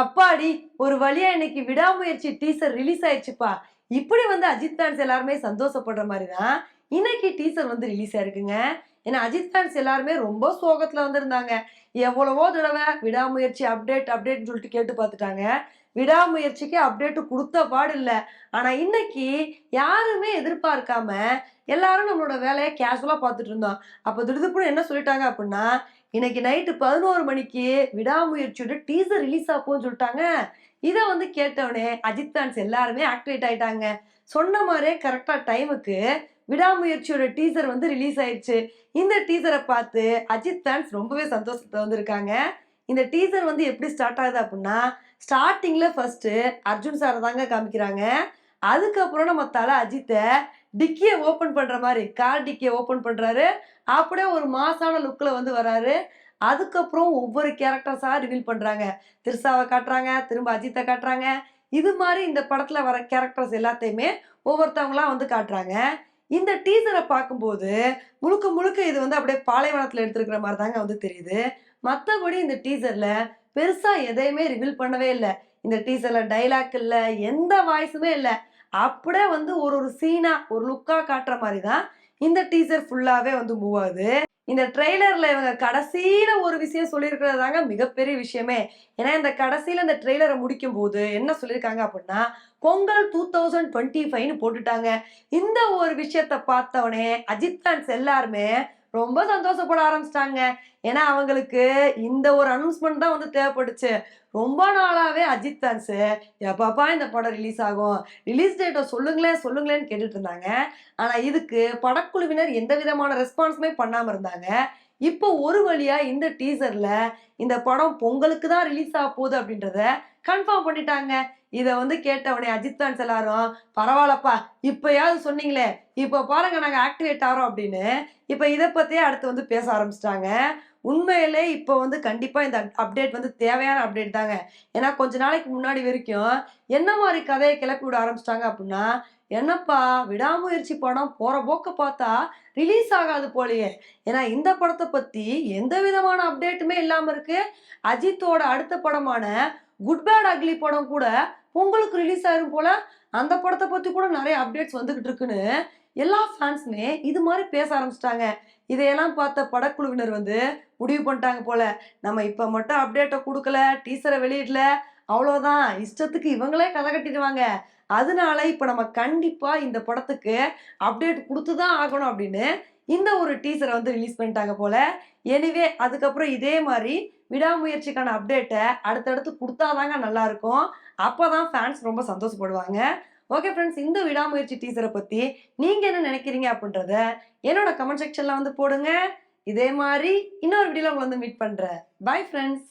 அப்பாடி ஒரு வழியா இன்னைக்கு விடாமுயற்சி டீசர் ரிலீஸ் ஆயிடுச்சுப்பா. இப்படி வந்து அஜித் ஃபேன்ஸ் எல்லாருமே சந்தோஷப்படுற மாதிரி தான் இன்னைக்கு டீசர் வந்து ரிலீஸ் ஆயிருக்குங்க. ஏன்னா அஜித் ஃபேன்ஸ் எல்லாருமே ரொம்ப சோகத்தில் வந்திருந்தாங்க. எவ்வளவோ தடவை விடாமுயற்சி அப்டேட் அப்டேட்னு சொல்லிட்டு கேட்டு பார்த்துட்டாங்க. விடாமுயற்சிக்கு அப்டேட் கொடுத்த பாடு இல்லை. ஆனா இன்னைக்கு யாருமே எதிர்பார்க்காம எல்லாரும் நம்மளோட வேலையை கேஷுவலா பார்த்துட்டு இருந்தோம். அப்போ திடுதுப்புன்னு என்ன சொல்லிட்டாங்க அப்படின்னா இன்னைக்கு நைட்டு பதினோரு மணிக்கு விடாமுயற்சியோட டீசர் ரிலீஸ் ஆகும்னு சொல்லிட்டாங்க. இதை வந்து கேட்டவுடனே அஜித் ஃபேன்ஸ் எல்லாருமே ஆக்டிவேட் ஆயிட்டாங்க. சொன்ன மாதிரியே கரெக்டாக டைமுக்கு விடாமுயற்சியோட டீசர் வந்து ரிலீஸ் ஆயிடுச்சு. இந்த டீசரை பார்த்து அஜித் ஃபேன்ஸ் ரொம்பவே சந்தோஷத்தை வந்திருக்காங்க. இந்த டீசர் வந்து எப்படி ஸ்டார்ட் ஆகுது அப்படின்னா ஸ்டார்டிங்கில் ஃபஸ்ட்டு அர்ஜுன் சாரை தாங்க காமிக்கிறாங்க. அதுக்கப்புறம் நம்ம தலை அஜித்தை டிக்கியை ஓப்பன் பண்ணுற மாதிரி கார் டிக்கியை ஓப்பன் பண்ணுறாரு அப்படியே ஒரு மாசான லுக்கில் வந்து வராரு. அதுக்கப்புறம் ஒவ்வொரு கேரக்டர்ஸாக ரிவீல் பண்ணுறாங்க திருசாவை காட்டுறாங்க திரும்ப அஜித்தை காட்டுறாங்க. இது மாதிரி இந்த படத்தில் வர கேரக்டர்ஸ் எல்லாத்தையுமே ஒவ்வொருத்தவங்களாம் வந்து காட்டுறாங்க. இந்த டீசரை பார்க்கும்போது முழுக்க முழுக்க இது வந்து அப்படியே பாலைவனத்தில் எடுத்துருக்கிற மாதிரி தாங்க வந்து தெரியுது. மற்றபடி இந்த டீசர்ல பெருசா எதையுமே ரிவீல் பண்ணவே இல்லை. இந்த டீசர்ல டைலாக் இல்லை எந்த வாய்ஸுமே இல்லை. அப்படியே வந்து ஒரு ஒரு சீனா ஒரு லுக்கா காட்டுற மாதிரி தான் இந்த டீசர் ஃபுல்லாவே வந்து மூவ் ஆகுது. இந்த ட்ரெய்லர்ல இவங்க கடைசியில ஒரு விஷயம் சொல்லியிருக்கிறது தாங்க மிகப்பெரிய விஷயமே. ஏன்னா இந்த கடைசியில இந்த ட்ரெய்லரை முடிக்கும் போது என்ன சொல்லியிருக்காங்க அப்படின்னா பொங்கல் டூ தௌசண்ட் டுவெண்ட்டி ஃபைவ்னு போட்டுட்டாங்க. இந்த ஒரு விஷயத்த பார்த்தவொடனே அஜித் ஃபேன்ஸ் எல்லாருமே ரொம்ப சந்தோஷப்பட ஆரம்பிச்சிட்டாங்க. ஏன்னா அவங்களுக்கு இந்த ஒரு அனௌன்ஸ்மெண்ட் தான் வந்து தேவைப்படுச்சு. ரொம்ப நாளாகவே அஜித் தான்ஸு எப்பப்பா இந்த படம் ரிலீஸ் ஆகும். ரிலீஸ் டேட்டை சொல்லுங்களேன் சொல்லுங்களேன்னு கேட்டுட்டு இருந்தாங்க. ஆனால் இதுக்கு படக்குழுவினர் எந்த விதமான ரெஸ்பான்ஸுமே பண்ணாமல் இருந்தாங்க. இப்போ ஒரு வழியாக இந்த டீசரில் இந்த படம் பொங்கலுக்கு தான் ரிலீஸ் ஆக போகுது அப்படின்றத கன்ஃபார்ம் பண்ணிட்டாங்க. இதை வந்து கேட்டவனே அஜித் ஃபேன்ஸ் எல்லாரும் பரவாயில்லப்பா இப்போயாவது சொன்னீங்களே. இப்போ பாருங்க நாங்கள் ஆக்டிவேட் ஆகிறோம் அப்படின்னு இப்போ இதை பற்றியே அடுத்து வந்து பேச ஆரம்பிச்சிட்டாங்க. உண்மையிலே இப்போ வந்து கண்டிப்பாக இந்த அப்டேட் வந்து தேவையான அப்டேட் தாங்க. ஏன்னா கொஞ்ச நாளைக்கு முன்னாடி வரைக்கும் என்ன மாதிரி கதையை கிளப்பி விட ஆரம்பிச்சிட்டாங்க அப்படின்னா என்னப்பா விடாமுயற்சி படம் போகிற போக்க பார்த்தா ரிலீஸ் ஆகாது போலயே. ஏன்னா இந்த படத்தை பற்றி எந்த விதமான அப்டேட்டுமே இல்லாமல் இருக்குது அஜித்தோட அடுத்த படமான குட் பேட் அக்லி படம் கூட பொங்கலுக்கு ரிலீஸ் ஆயிரும் போல. அந்த படத்தை பற்றி கூட நிறைய அப்டேட்ஸ் வந்துக்கிட்டு இருக்குன்னு எல்லா ஃபேன்ஸுமே இது மாதிரி பேச ஆரம்பிச்சிட்டாங்க. இதையெல்லாம் பார்த்த படக்குழுவினர் வந்து முடிவு பண்ணிட்டாங்க போல. நம்ம இப்போ மட்டும் அப்டேட்டை கொடுக்கல டீசரை வெளியிடல. அவ்வளோதான் இஷ்டத்துக்கு இவங்களே கதை கட்டிடுவாங்க. அதனால இப்போ நம்ம கண்டிப்பாக இந்த படத்துக்கு அப்டேட் கொடுத்து தான் ஆகணும் அப்படின்னு இந்த ஒரு டீசரை வந்து ரிலீஸ் பண்ணிட்டாங்க போல. எனிவே அதுக்கப்புறம் இதே மாதிரி விடாமுயற்சிக்கான அப்டேட்டை அடுத்தடுத்து கொடுத்தாதாங்க நல்லாயிருக்கும் அப்போ தான் ஃபேன்ஸ் ரொம்ப சந்தோஷப்படுவாங்க. ஓகே ஃப்ரெண்ட்ஸ் இந்த விடாமுயற்சி டீசரை பற்றி நீங்கள் என்ன நினைக்கிறீங்க அப்படின்றத என்னோட கமெண்ட் செக்ஷனில் வந்து போடுங்க. இதே மாதிரி இன்னொரு வீடியோவில் உங்களை வந்து மீட் பண்ணுறேன் பை ஃப்ரெண்ட்ஸ்